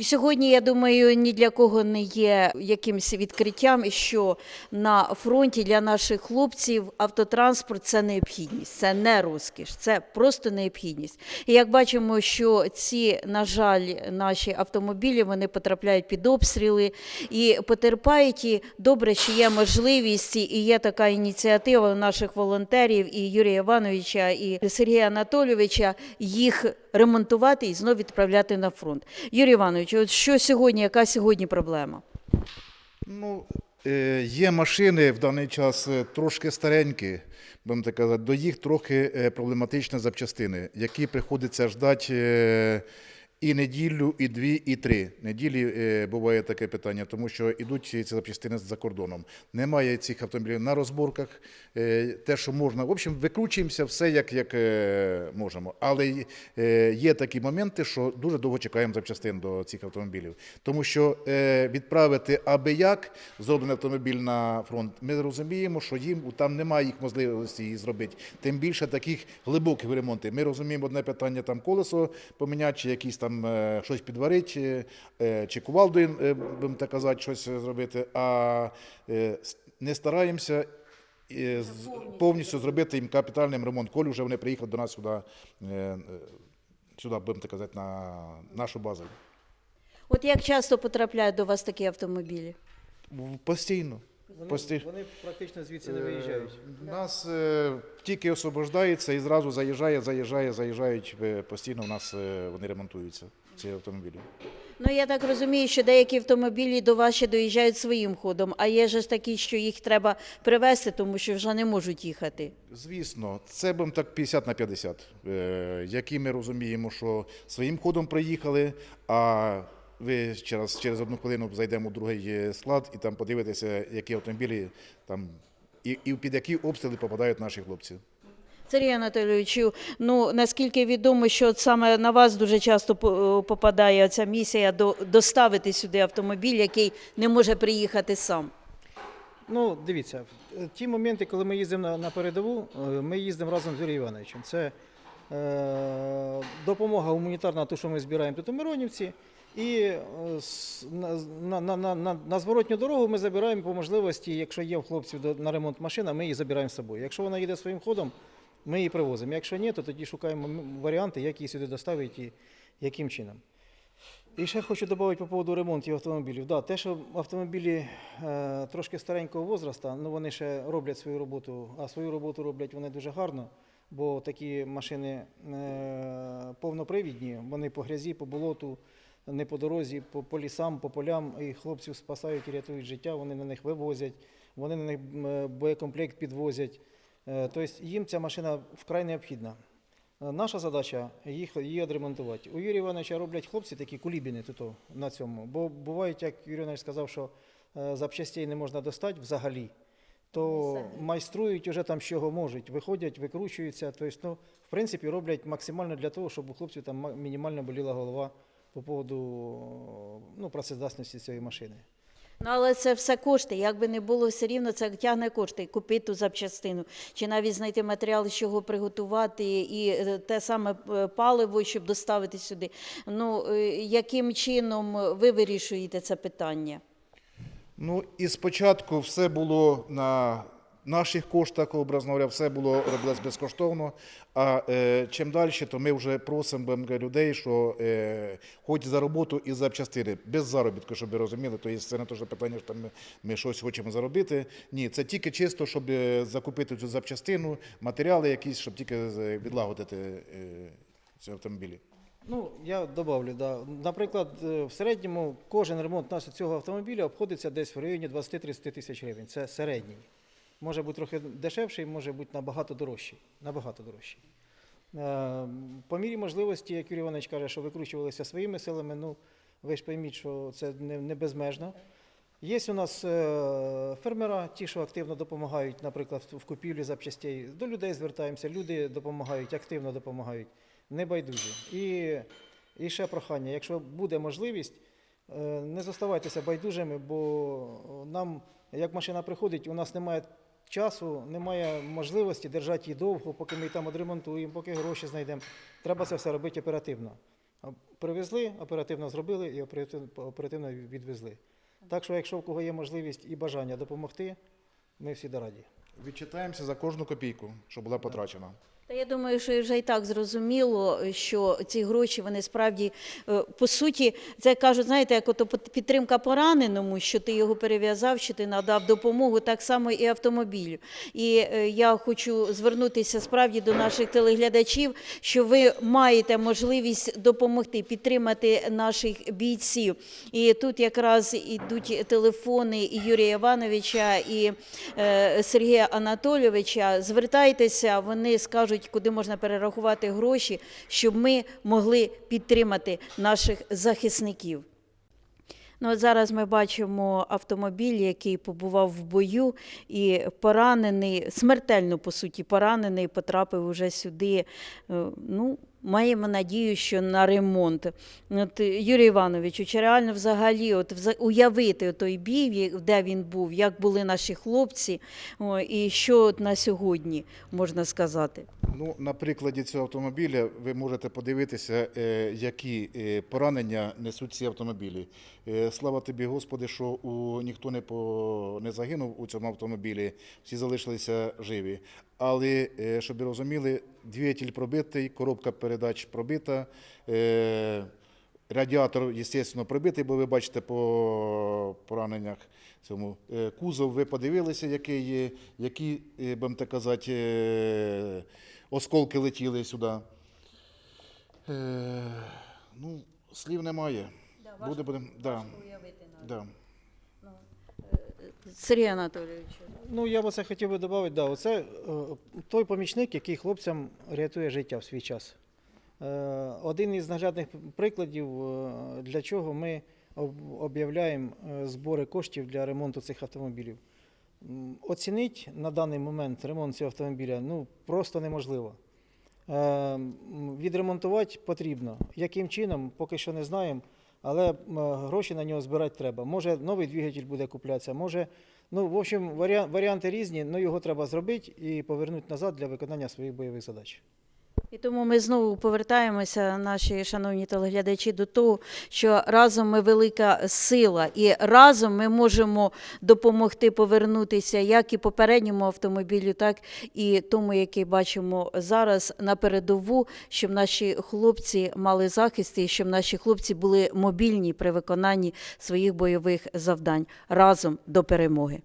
Сьогодні, я думаю, ні для кого не є якимось відкриттям, що на фронті для наших хлопців автотранспорт це необхідність, це не розкіш, це просто необхідність. І як бачимо, що ці, на жаль, наші автомобілі вони потрапляють під обстріли і потерпають. І добре, що є можливість і є така ініціатива у наших волонтерів і Юрія Івановича, і Сергія Анатолійовича їх ремонтувати і знов відправляти на фронт. Юрій Іванович, от що сьогодні, яка сьогодні проблема? Ну, е, є машини в даний час е, трошки старенькі, будемо так казати, до їх трохи е, проблематичні запчастини, які приходиться ждати і неділю, і дві, і три. Неділі е, буває таке питання, тому що йдуть ці запчастини за кордоном. Немає цих автомобілів на розборках. е, Те, що можна, в общем, викручуємося все як, як е, можемо. Але е, є такі моменти, що дуже довго чекаємо запчастин до цих автомобілів. Тому що е, відправити аби як зроблений автомобіль на фронт, ми розуміємо, що їм там немає їх можливості її зробити. Тим більше таких глибоких ремонтів. Ми розуміємо одне питання там колесо поміняти, чи якісь там е, щось підварити, е, чи кувалдою, е, будемо так казати, щось зробити. А не стараємося. Повністю зробити їм капітальний ремонт. Коли вже вони приїхали до нас сюди, сюди, будемо так казати, на нашу базу. От як часто потрапляють до вас такі автомобілі? Постійно. Вони, Пості- вони практично звідси не виїжджають. У нас е, тільки освобождається і зразу заїжджає, заїжджає, заїжджають. е, Постійно у нас е, вони ремонтуються, ці автомобілі. Ну я так розумію, що деякі автомобілі до вас ще доїжджають своїм ходом, а є ж такі, що їх треба привезти, тому що вже не можуть їхати. Звісно, це будемо так 50 на 50, е, які ми розуміємо, що своїм ходом приїхали, а ви через, через одну хвилину зайдемо у другий е, склад і там подивитеся, які автомобілі там і, і під які обстріли попадають наші хлопці. Сергій Анатолійовичу, ну наскільки відомо, що от саме на вас дуже часто попадає ця місія до, доставити сюди автомобіль, який не може приїхати сам. Ну, дивіться, в- ті моменти, коли ми їздимо на, на передову, е, ми їздимо разом з Юрієм Івановичем. Це е, допомога гуманітарна, ту, що ми збираємо тут у. І е, на, на, на, на, зворотню дорогу ми забираємо по можливості, якщо є в хлопців на ремонт машина, ми її забираємо з собою. Якщо вона їде своїм ходом, ми її привозимо. Якщо ні, то тоді шукаємо варіанти, як її сюди доставити і яким чином. І ще хочу додати по поводу ремонтів автомобілів. Да, те, що автомобілі е, трошки старенького возраста, ну вони ще роблять свою роботу, а свою роботу роблять вони дуже гарно, бо такі машини е, повнопривідні, вони по грязі, по болоту, не по дорозі, по, по лісам, по полям, і хлопців спасають і рятують життя, вони на них вивозять, вони на них е, боєкомплект підвозять. Е, Тобто їм ця машина вкрай необхідна. Наша задача їх її відремонтувати. У Юрія Івановича роблять хлопці такі кулібіни тут на цьому. Бо бувають, як Юрій Іванович сказав, що запчастей не можна достати взагалі, то майструють уже там, з чого можуть, виходять, викручуються. Тобто, ну, в принципі, роблять максимально для того, щоб у хлопців там ма- мінімально боліла голова по поводу ну, працездатності цієї машини. Ну, але це все кошти. Як би не було, все рівно це тягне кошти. Купити ту запчастину, чи навіть знайти матеріал, з чого приготувати, і е, те саме е, паливо, щоб доставити сюди. Ну, е, яким чином ви вирішуєте це питання? Ну і спочатку все було на наших коштах, образно говоря, все було робилось безкоштовно. А е, чим далі, то ми вже просимо людей, що е, хоч за роботу і за частини, без заробітку, щоб ви розуміли. Тобто це не те, питання, що там ми, ми щось хочемо заробити. Ні, це тільки чисто, щоб е, закупити цю запчастину, матеріали якісь, щоб тільки е, відлагодити е, ці автомобілі. Ну, я добавлю, да. Наприклад, е, в середньому кожен ремонт нашого цього автомобіля обходиться десь в районі 20-30 тисяч гривень. Це середній. Може бути трохи дешевший, може бути набагато дорожчий. Набагато дорожчий. Е, По мірі можливості, як Юрій Іванович каже, що викручувалися своїми силами, ну ви ж пойміть, що це не, безмежно. Є у нас е, фермера, ті, що активно допомагають, наприклад, в купівлі запчастей. До людей звертаємося, люди допомагають, активно допомагають, не байдужі. І, і ще прохання, якщо буде можливість, е, не заставайтеся байдужими, бо нам, як машина приходить, у нас немає часу, немає можливості держати її довго, поки ми її там відремонтуємо, поки гроші знайдемо. Треба це все робити оперативно. Привезли, оперативно зробили і оперативно, оперативно відвезли. Так що, якщо в кого є можливість і бажання допомогти, ми всі раді. Відчитаємося за кожну копійку, що була потрачена. Та я думаю, що вже і так зрозуміло, що ці гроші вони справді е, по суті, це кажуть, знаєте, як ото підтримка пораненому, що ти його перев'язав, що ти надав допомогу, так само і автомобілю. І е, я хочу звернутися справді до наших телеглядачів, що ви маєте можливість допомогти підтримати наших бійців. І тут якраз ідуть телефони і Юрія Івановича, і е, Сергія Анатолійовича. Звертайтеся, вони скажуть, куди можна перерахувати гроші, щоб ми могли підтримати наших захисників. Ну, от зараз ми бачимо автомобіль, який побував в бою і поранений, смертельно по суті, поранений, потрапив уже сюди. Е, Ну, маємо надію, що на ремонт. От, Юрій Іванович, чи реально взагалі от, уявити той бій, де він був, як були наші хлопці, і що от на сьогодні можна сказати? Ну, на прикладі цього автомобіля ви можете подивитися, е, які е, поранення несуть ці автомобілі. Е, Слава тобі, Господи, що у, ніхто не, по, не загинув у цьому автомобілі, всі залишилися живі. Але, щоб ви розуміли, двигатель пробитий, коробка передач пробита. Радіатор, звісно, пробитий, бо ви бачите по пораненнях цьому кузов. Ви подивилися, який є, які, будемо так казати, осколки летіли сюди. Е, Ну, слів немає. Буде, будемо. Да, да. Сергій Анатолійович. Ну, я би це хотів би додати, да, оце е, той помічник, який хлопцям рятує життя в свій час. Е, один із наглядних прикладів, е, для чого ми об'являємо е, збори коштів для ремонту цих автомобілів. М, Оцінить на даний момент ремонт цього автомобіля ну, просто неможливо. Е, Відремонтувати потрібно. Яким чином, поки що не знаємо, але гроші на нього збирати треба. Може, новий двигатель буде куплятися, може. Ну, в общем, варіанти різні, але його треба зробити і повернути назад для виконання своїх бойових задач. І тому ми знову повертаємося, наші шановні телеглядачі, до того, що разом ми велика сила, і разом ми можемо допомогти повернутися як і попередньому автомобілю, так і тому, який бачимо зараз на передову, щоб наші хлопці мали захист і щоб наші хлопці були мобільні при виконанні своїх бойових завдань разом до перемоги.